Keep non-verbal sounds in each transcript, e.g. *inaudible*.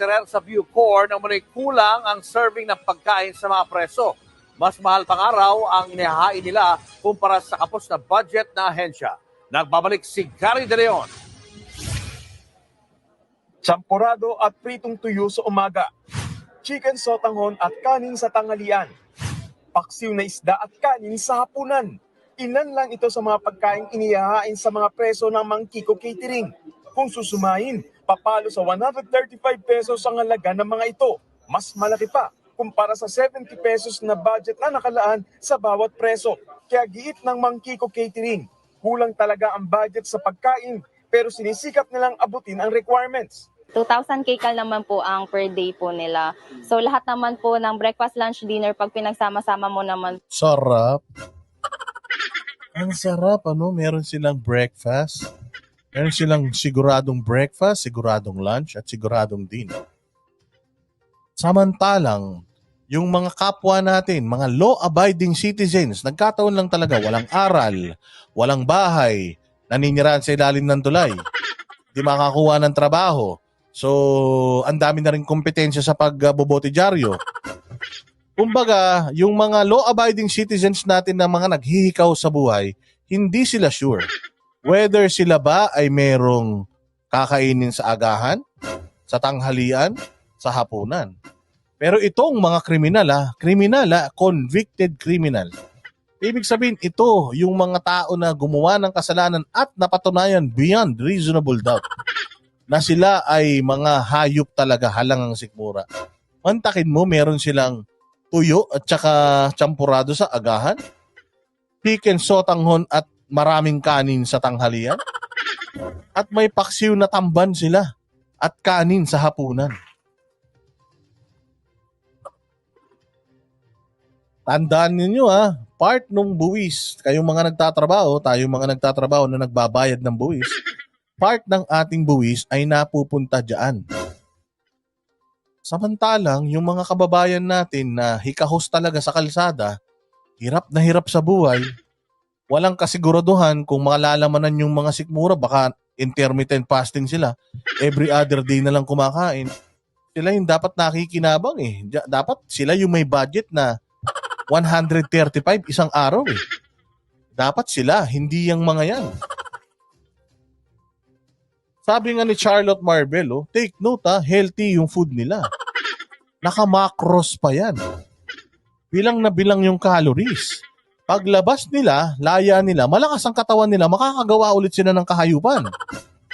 caterer sa Bucor na muli kulang ang serving ng pagkain sa mga preso. Mas mahal pang araw ang inihahain nila kumpara sa kapos na budget na ahensya. Nagbabalik si Gary De Leon. Champurado at pritong tuyo sa umaga. Chicken sotanghon at kanin sa tanghalian. Paksiw na isda at kanin sa hapunan. Ilan lang ito sa mga pagkain inihahain sa mga preso ng Mangkiko Catering. Kung susumahin, papalo sa 135 pesos ang halaga ng mga ito. Mas malaki pa kumpara sa 70 pesos na budget na nakalaan sa bawat preso. Kaya giit ng Mangkiko Catering. Kulang talaga ang budget sa pagkain pero sinisikap nilang abutin ang requirements. 2,000 kcal naman po ang per day po nila. So lahat naman po ng breakfast, lunch, dinner, pag pinagsama-sama mo naman Sarap. Ang sarap, ano? Meron silang breakfast. Meron silang siguradong breakfast, siguradong lunch, at siguradong dinner. Samantalang, yung mga kapwa natin, mga law-abiding citizens, nagkataon lang talaga, walang aral, walang bahay, naninirahan sa ilalim ng tulay, di makakuha ng trabaho. So, ang dami na rin kompetensya sa pagbobotidyaryo. Kumbaga, yung mga law-abiding citizens natin na mga naghihikaw sa buhay, hindi sila sure whether sila ba ay merong kakainin sa agahan, sa tanghalian, sa hapunan. Pero itong mga kriminal, ah, kriminal, ah, convicted criminal. Ibig sabihin, ito yung mga tao na gumawa ng kasalanan at napatunayan beyond reasonable doubt na sila ay mga hayop talaga halangang sikmura. Mantakin mo, meron silang tuyo at saka champurado sa agahan, chicken sotanghon at maraming kanin sa tanghalian, at may paksiw na tamban sila at kanin sa hapunan. Tandaan ninyo ha, part nung buwis, kayong mga nagtatrabaho, tayong mga nagtatrabaho na nagbabayad ng buwis, part ng ating buwis ay napupunta dyan. Samantalang, yung mga kababayan natin na hikahos talaga sa kalsada, hirap na hirap sa buhay, walang kasiguraduhan kung makalalaman yung mga sikmura, baka intermittent fasting sila, every other day na lang kumakain. Sila yung dapat nakikinabang eh. Dapat sila yung may budget na 135 isang araw eh. Dapat sila, hindi yung mga yan. Sabi nga ni Charlotte Marvel, oh, take note ha, healthy yung food nila. Naka-macros pa yan. Bilang na bilang yung calories. Paglabas nila, laya nila, malakas ang katawan nila, makakagawa ulit sila ng kahayupan.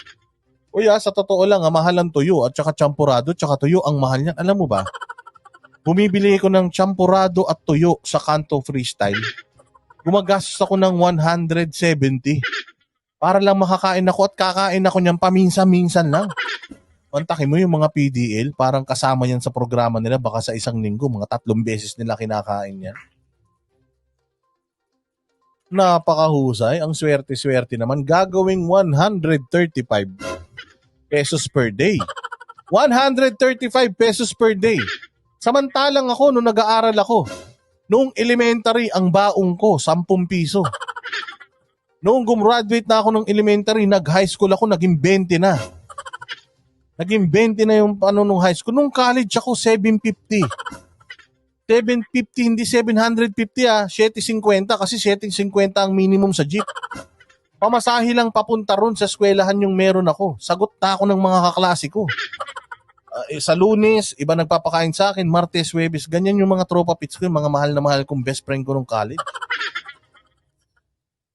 *laughs* Uya, sa totoo lang, ah, mahal ang tuyo at saka champurado, tsaka tuyo ang mahal niyan. Alam mo ba? Bumibili ko ng champurado at tuyo sa Kanto Freestyle. Gumagastos ako ng 170 para lang makakain ako at kakain ako niyan paminsan-minsan lang. Kontakin mo yung mga PDL, parang kasama yan sa programa nila, baka sa isang linggo, mga tatlong beses nila kinakain yan. Napakahusay, ang swerte-swerte naman, gagawing 135 pesos per day. 135 pesos per day. Samantalang ako, nung nag-aaral ako, noong elementary, ang baong ko, 10 piso. Noong gumraduate na ako ng elementary, nag-high school ako, naging 20 na. Naging 20 na yung ano nung high school. Nung college ako, 750. 750, hindi 750 ah. 750 kasi 750 ang minimum sa jeep. Pamasahe lang papunta ron sa eskwelahan yung meron ako. Sagot na ako ng mga kaklase ko. Eh, sa lunes, iba nagpapakain sa akin. Martes, Webes, ganyan yung mga tropa pits ko, yung mga mahal na mahal kong best friend ko nung college.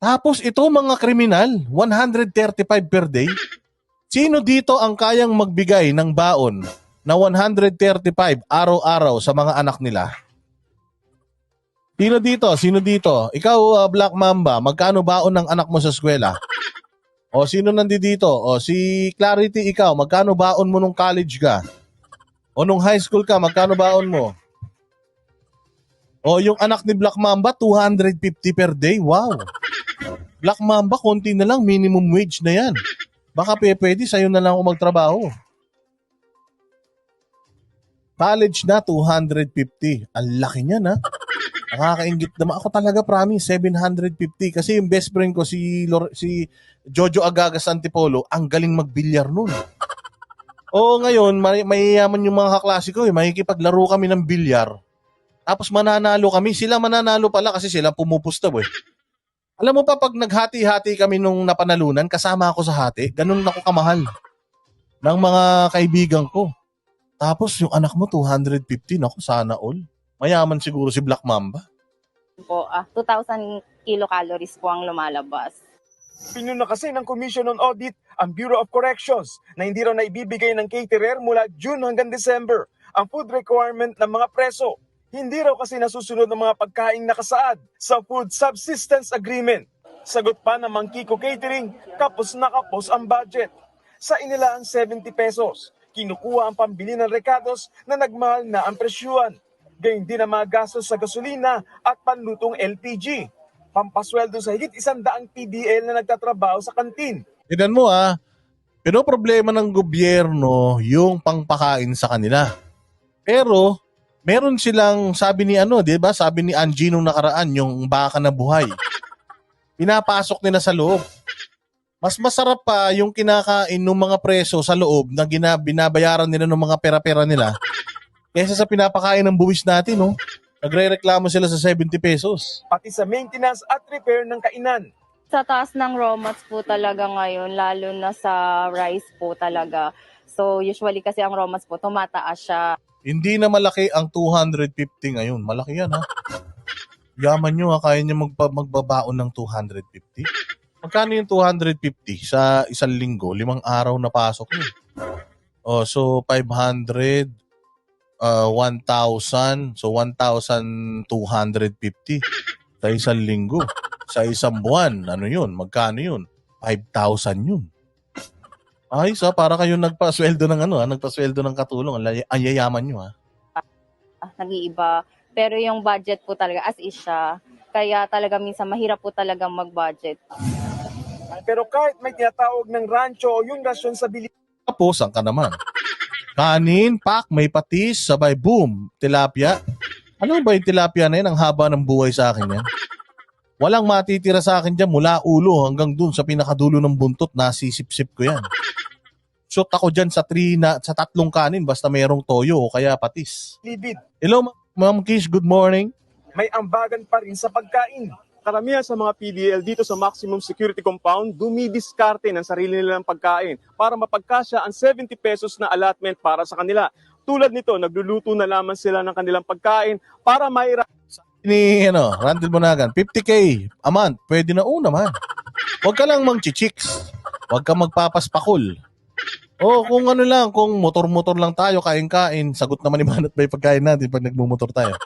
Tapos ito mga kriminal, 135 per day. Sino dito ang kayang magbigay ng baon na 135 araw-araw sa mga anak nila? Sino dito? Sino dito? Ikaw, uh, Black Mamba, magkano baon ng anak mo sa eskwela? O sino nandito? O si Clarity, ikaw, magkano baon mo nung college ka? O nung high school ka, magkano baon mo? O yung anak ni Black Mamba, 250 per day. Wow. Black Mamba, konti na lang, minimum wage na yan. Baka pe, pwede, sa'yo na lang ako magtrabaho. College na, 250. Ang laki niya na. Nakakaingit naman. Ako talaga, promise, 750. Kasi yung best friend ko, si, Lor- si Jojo Agagas Antipolo, ang galing magbilyar nun. Oo, ngayon, may, mayayaman yung mga kaklase ko eh. Makikipaglaro kami ng bilyar. Tapos mananalo kami. Sila mananalo pala kasi sila pumupustaw eh. Alam mo pa, pag naghati-hati kami nung napanalunan, kasama ako sa hati, ganun ako kamahal ng mga kaibigan ko. Tapos yung anak mo, 215 ako, sana all. Mayaman siguro si Black Mamba. Po, ah, 2,000 kilocalories po ang lumalabas. Pinuna kasi ng Commission on Audit ang Bureau of Corrections na hindi raw na ibibigay ng caterer mula June hanggang December ang food requirement ng mga preso. Hindi raw kasi nasusunod ng mga pagkaing nakasaad sa Food Subsistence Agreement. Sagot pa ng Mangkiko Catering, kapos na kapos ang budget. Sa inilaan 70 pesos, kinukuha ang pambili ng rekados na nagmahal na ang presyuan. Gayun din ang mga gastos sa gasolina at panlutong LPG. Pampasweldo sa higit isang daang PDL na nagtatrabaho sa kantin. Tignan mo ah, pero problema ng gobyerno yung pangpakain sa kanila. Pero meron silang sabi ni ano, 'di ba? Sabi ni Angie nung nakaraan yung baka na buhay. Pinapasok nila sa loob. Mas masarap pa yung kinakain ng mga preso sa loob na gina, nila ng mga pera-pera nila kaysa sa pinapakain ng buwis natin, no? Nagre-reklamo sila sa 70 pesos. pati sa maintenance at repair ng kainan. Sa taas ng raw mats po talaga ngayon, lalo na sa rice po talaga. So usually kasi ang raw mats po, tumataas siya. Hindi na malaki ang 250 ngayon. Malaki yan ha. Yaman nyo ha, kaya nyo magpa, magbabaon ng 250. Magkano yung 250 sa isang linggo? Limang araw na pasok nyo. Oh, so 500, uh, 1,000. So 1,250 sa isang linggo. Sa isang buwan, ano yun? Magkano yun? 5,000 yun. Ay, sa para kayo nagpasweldo ng ano, ha? nagpasweldo ng katulong. Ang yayaman nyo ha. Ah, nag-iiba. Pero yung budget po talaga as is siya. Kaya talaga minsan mahirap po talaga mag-budget. Pero kahit may tinatawag ng rancho o yung rasyon sa bili Tapos, ang ka naman? Kanin, pak, may patis, sabay, boom, tilapia. Ano ba yung tilapia na yan? Ang haba ng buhay sa akin yan. Walang matitira sa akin dyan mula ulo hanggang dun sa pinakadulo ng buntot, nasisip-sip ko yan. Shoot ako dyan sa, three na, sa tatlong kanin basta mayroong toyo o kaya patis. libid. Hello, Ma- Ma'am Kish, good morning. May ambagan pa rin sa pagkain. Karamihan sa mga PDL dito sa Maximum Security Compound dumidiskarte ng sarili nilang pagkain para mapagkasya ang 70 pesos na allotment para sa kanila. Tulad nito, nagluluto na lamang sila ng kanilang pagkain para maira Ni, ano, Randall Bonagan, 50k a month, pwede na una man. Huwag ka lang mang chichiks. Huwag ka magpapaspakul. O kung ano lang, kung motor-motor lang tayo, kain-kain, sagot naman ni Manat ba yung pagkain natin pag nagmumotor tayo.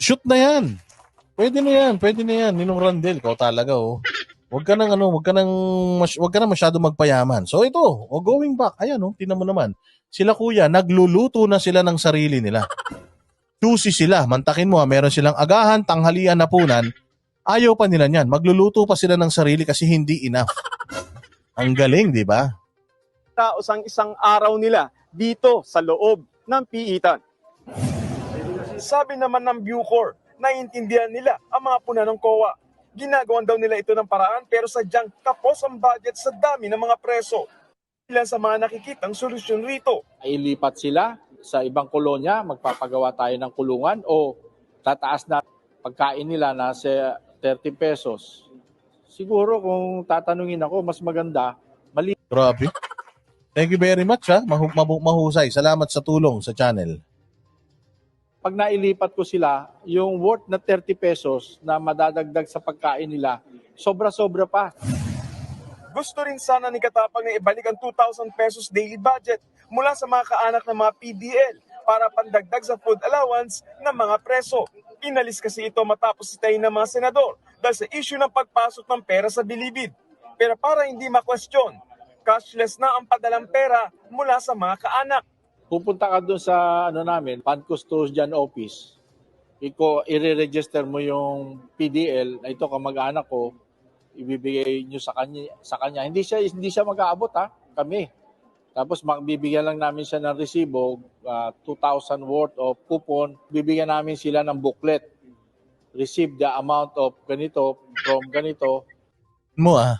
Shoot na yan. Pwede na yan, pwede na yan. Ninong Randall, ikaw talaga oh. Huwag ka nang ano, huwag ka nang mas, huwag ka nang masyado magpayaman. So ito, o going back, ayan oh, tinan mo naman. Sila kuya, nagluluto na sila ng sarili nila. Choosy sila, mantakin mo ha, meron silang agahan, tanghalian, napunan. Ayaw pa nila niyan. Magluluto pa sila ng sarili kasi hindi enough. Ang galing, di ba? taos ang isang araw nila dito sa loob ng piitan. Sabi naman ng Bucor, naiintindihan nila ang mga puna ng COA. Ginagawan daw nila ito ng paraan pero sadyang kapos ang budget sa dami ng mga preso. Ilan sa mga nakikitang solusyon rito. ilipat sila sa ibang kolonya, magpapagawa tayo ng kulungan o tataas na pagkain nila na sa 30 pesos. Siguro kung tatanungin ako, mas maganda, mali Grabe. Thank you very much ha. Mahu- mabu- mahusay. Salamat sa tulong sa channel. Pag nailipat ko sila, yung worth na 30 pesos na madadagdag sa pagkain nila, sobra-sobra pa. Gusto rin sana ni Katapang na ibalik ang 2,000 pesos daily budget mula sa mga kaanak ng mga PDL para pandagdag sa food allowance ng mga preso. Inalis kasi ito matapos itayin ng mga senador dahil sa issue ng pagpasok ng pera sa bilibid. Pero para hindi ma-question, cashless na ang padalang pera mula sa mga kaanak. Pupunta ka doon sa ano namin, Pan Custodian Office. Iko, i-register mo yung PDL na ito kamag-anak ko, ibibigay nyo sa kanya, sa kanya. Hindi siya hindi siya mag-aabot ha, kami. Tapos magbibigyan lang namin siya ng resibo, ah, 2,000 worth of coupon. Bibigyan namin sila ng booklet. Receive the amount of ganito from ganito. mo ah.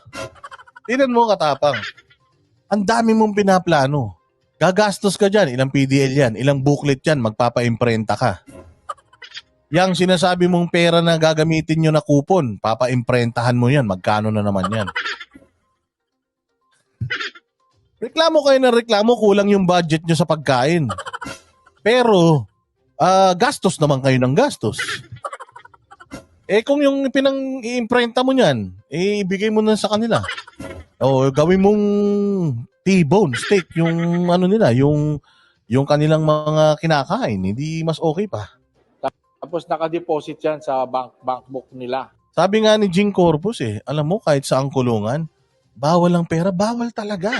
Tingnan mo katapang. Ang dami mong pinaplano. Gagastos ka dyan, ilang PDL yan, ilang booklet yan, magpapa-imprenta ka. Yang sinasabi mong pera na gagamitin nyo na kupon, papa-imprentahan mo yan, magkano na naman yan. Reklamo kayo ng reklamo, kulang yung budget nyo sa pagkain. Pero, ah, gastos naman kayo ng gastos. Eh kung yung pinang i-imprenta mo niyan, eh ibigay mo na sa kanila. O gawin mong T-bone steak yung ano nila, yung yung kanilang mga kinakain, hindi mas okay pa. Tapos nakadeposit yan sa bank bank book nila. Sabi nga ni Jing Corpus eh, alam mo kahit sa ang kulungan, bawal ang pera, bawal talaga.